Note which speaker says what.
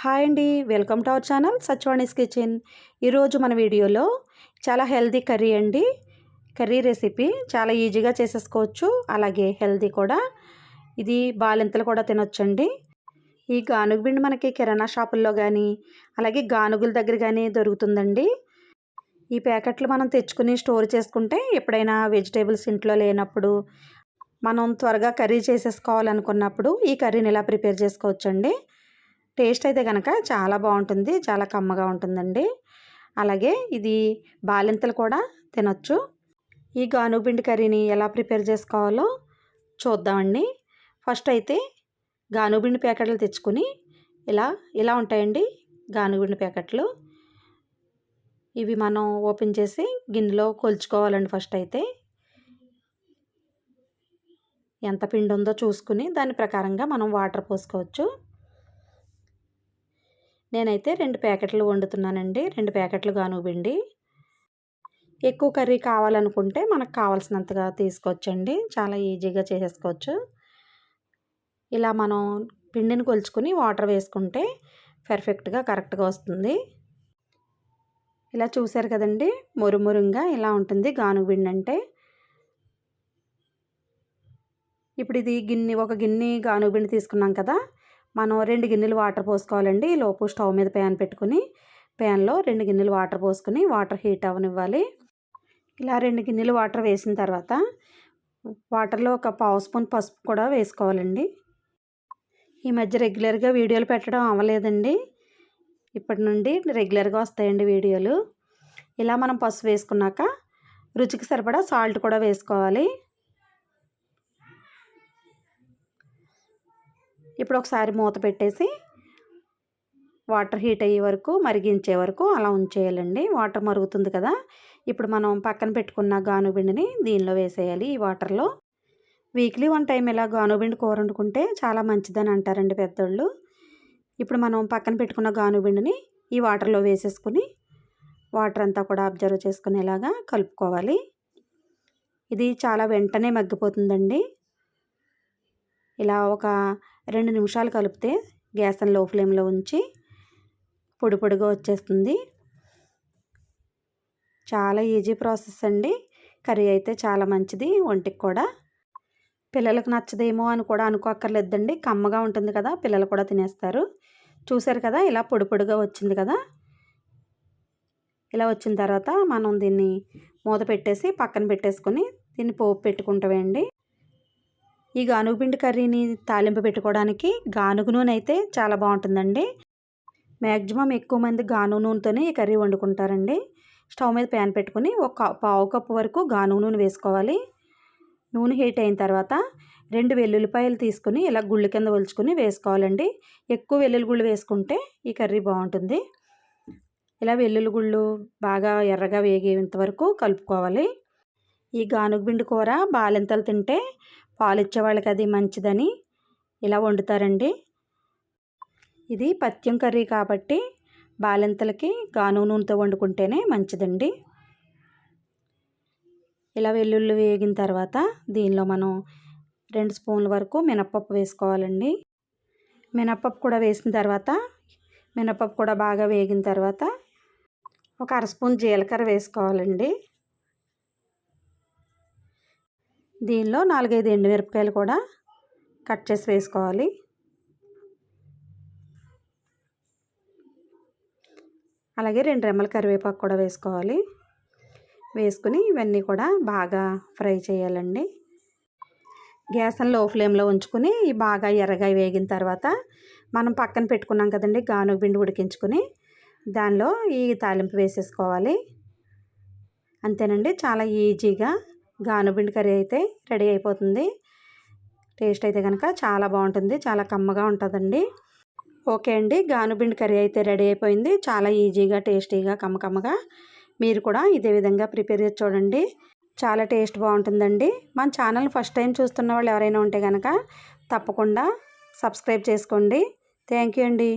Speaker 1: Hi అండి welcome to our channel Sachvani's kitchen. ఈరోజు మన వీడియోలో చాలా హెల్దీ కర్రీ అండి. కర్రీ రెసిపీ చాలా ఈజీగా చేసేసుకోవచ్చు. అలాగే హెల్దీ కూడా. ఇది బాలింతలు కూడా తినొచ్చండి. ఈ గానుగు పిండి మనకి కిరాణా షాపుల్లో కానీ అలాగే గానుగుల దగ్గర కానీ దొరుకుతుందండి. ఈ ప్యాకెట్లు మనం తెచ్చుకుని స్టోర్ చేసుకుంటే ఎప్పుడైనా వెజిటేబుల్స్ ఇంట్లో లేనప్పుడు మనం త్వరగా కర్రీ చేసేసుకోవాలనుకున్నప్పుడు ఈ కర్రీని ఇలా ప్రిపేర్ చేసుకోవచ్చండి? టేస్ట్ అయితే కనుక చాలా బాగుంటుంది. చాలా కమ్మగా ఉంటుందండి. అలాగే ఇది బాలింతలు కూడా తినొచ్చు. ఈ గానుగుపిండి కర్రీని ఎలా ప్రిపేర్ చేసుకోవాలో చూద్దామండి. ఫస్ట్ అయితే గానుగుపిండి ప్యాకెట్లు తెచ్చుకుని ఇలా ఇలా ఉంటాయండి గానుగుపిండి ప్యాకెట్లు. ఇవి మనం ఓపెన్ చేసి గిన్నెలో కొలుచుకోవాలండి ఫస్ట్ అయితే. ఎంత పిండి ఉందో చూసుకుని దాని ప్రకారంగా మనం వాటర్ పోసుకోవచ్చు. నేనైతే రెండు ప్యాకెట్లు వండుతున్నానండి. రెండు ప్యాకెట్లు గాను పిండి. ఎక్కువ కర్రీ కావాలనుకుంటే మనకు కావాల్సినంతగా తీసుకోవచ్చండి. చాలా ఈజీగా చేసేసుకోవచ్చు. ఇలా మనం పిండిని కొలుచుకుని వాటర్ వేసుకుంటే పర్ఫెక్ట్గా కరెక్ట్గా వస్తుంది. ఇలా చూశారు కదండి మురుమురుగా ఇలా ఉంటుంది గానుగు పిండి అంటే. ఇప్పుడు ఇది గిన్నె ఒక గిన్నె గానుగు పిండి తీసుకున్నాం కదా మనం రెండు గిన్నెలు వాటర్ పోసుకోవాలండి. లోపు స్టవ్ మీద ప్యాన్ పెట్టుకుని ప్యాన్లో రెండు గిన్నెలు వాటర్ పోసుకుని వాటర్ హీట్ అవ్వనివ్వాలి. ఇలా రెండు గిన్నెలు వాటర్ వేసిన తర్వాత వాటర్లో ఒక పావు స్పూన్ పసుపు కూడా వేసుకోవాలండి. ఈ మధ్య రెగ్యులర్గా వీడియోలు పెట్టడం అవ్వలేదండి. ఇప్పటి నుండి రెగ్యులర్గా వస్తాయండి వీడియోలు. ఇలా మనం పసుపు వేసుకున్నాక రుచికి సరిపడా సాల్ట్ కూడా వేసుకోవాలి. ఇప్పుడు ఒకసారి మూత పెట్టేసి వాటర్ హీట్ అయ్యే వరకు మరిగించే వరకు అలా ఉంచేయాలండి. వాటర్ మరుగుతుంది కదా. ఇప్పుడు మనం పక్కన పెట్టుకున్న గానుబిండిని దీనిలో వేసేయాలి ఈ వాటర్లో. వీక్లీ వన్ టైం ఇలా గానుబిండి కూర వండుకుంటే చాలా మంచిదని అంటారండి పెద్దోళ్ళు. ఇప్పుడు మనం పక్కన పెట్టుకున్న గానుబిండిని ఈ వాటర్లో వేసేసుకుని వాటర్ అంతా కూడా అబ్జర్వ్ చేసుకునేలాగా కలుపుకోవాలి. ఇది చాలా వెంటనే మగ్గిపోతుందండి. ఇలా ఒక రెండు నిమిషాలు కలిపితే గ్యాస్లో ఫ్లేమ్లో ఉంచి పొడి పొడిగా వచ్చేస్తుంది. చాలా ఈజీ ప్రాసెస్ అండి. కర్రీ అయితే చాలా మంచిది ఒంటికి కూడా. పిల్లలకు నచ్చదేమో అని కూడా అనుకోక్కర్లేదండి. కమ్మగా ఉంటుంది కదా పిల్లలు కూడా తినేస్తారు. చూసారు కదా ఇలా పొడి పొడిగా వచ్చింది కదా. ఇలా వచ్చిన తర్వాత మనం దీన్ని మూత పెట్టేసి పక్కన పెట్టేసుకొని దీన్ని పోపు పెట్టుకుంటామండి. ఈ గానుగుపిండి కర్రీని తాలింపు పెట్టుకోవడానికి గానుగ నూనె అయితే చాలా బాగుంటుందండి. మ్యాక్సిమం ఎక్కువ మంది గానుగ నూనెతోనే ఈ కర్రీ వండుకుంటారండి. స్టవ్ మీద ప్యాన్ పెట్టుకుని ఒక పావు కప్పు వరకు గానుగ నూనె వేసుకోవాలి. నూనె హీట్ అయిన తర్వాత రెండు వెల్లుల్లిపాయలు తీసుకుని ఇలా గుళ్ళు కింద ఒలుచుకుని వేసుకోవాలండి. ఎక్కువ వెల్లుల్లి గుళ్ళు వేసుకుంటే ఈ కర్రీ బాగుంటుంది. ఇలా వెల్లుల్లి గుళ్ళు బాగా ఎర్రగా వేగేంత వరకు కలుపుకోవాలి. ఈ గానుగ పిండి కూర బాలింతలు తింటే పాలిచ్చే వాళ్ళకి అది మంచిదని ఇలా వండుతారండి. ఇది పత్యం కర్రీ కాబట్టి బాలింతలకి గాను నూనెతో వండుకుంటేనే మంచిదండి. ఇలా వెల్లుల్లి వేగిన తర్వాత దీనిలో మనం రెండు స్పూన్ల వరకు మినప్పప్పు వేసుకోవాలండి. మినప్పప్పు కూడా వేసిన తర్వాత మినప్పప్పు కూడా బాగా వేగిన తర్వాత ఒక అర స్పూన్ జీలకర్ర వేసుకోవాలండి. దీనిలో నాలుగైదు ఎండుమిరపకాయలు కూడా కట్ చేసి వేసుకోవాలి. అలాగే రెండు రెమ్మల కరివేపాకు కూడా వేసుకోవాలి. వేసుకుని ఇవన్నీ కూడా బాగా ఫ్రై చేయాలండి. గ్యాస్ని లో ఫ్లేమ్లో ఉంచుకుని బాగా ఎర్రగా వేగిన తర్వాత మనం పక్కన పెట్టుకున్నాం కదండి గానుగ పిండి ఉడికించుకుని దానిలో ఈ తాలింపు వేసేసుకోవాలి. అంతేనండి చాలా ఈజీగా గానుబిండి కర్రీ అయితే రెడీ అయిపోతుంది. టేస్ట్ అయితే కనుక చాలా బాగుంటుంది చాలా కమ్మగా ఉంటుందండి. ఓకే అండి గానుబిండి కర్రీ అయితే రెడీ అయిపోయింది. చాలా ఈజీగా టేస్టీగా కమ్మకమ్మగా మీరు కూడా ఇదే విధంగా ప్రిపేర్ చేసి చూడండి. చాలా టేస్ట్ బాగుంటుందండి. మన ఛానల్ ఫస్ట్ టైం చూస్తున్న వాళ్ళు ఎవరైనా ఉంటే కనుక తప్పకుండా సబ్స్క్రైబ్ చేసుకోండి. థ్యాంక్ యూ అండి.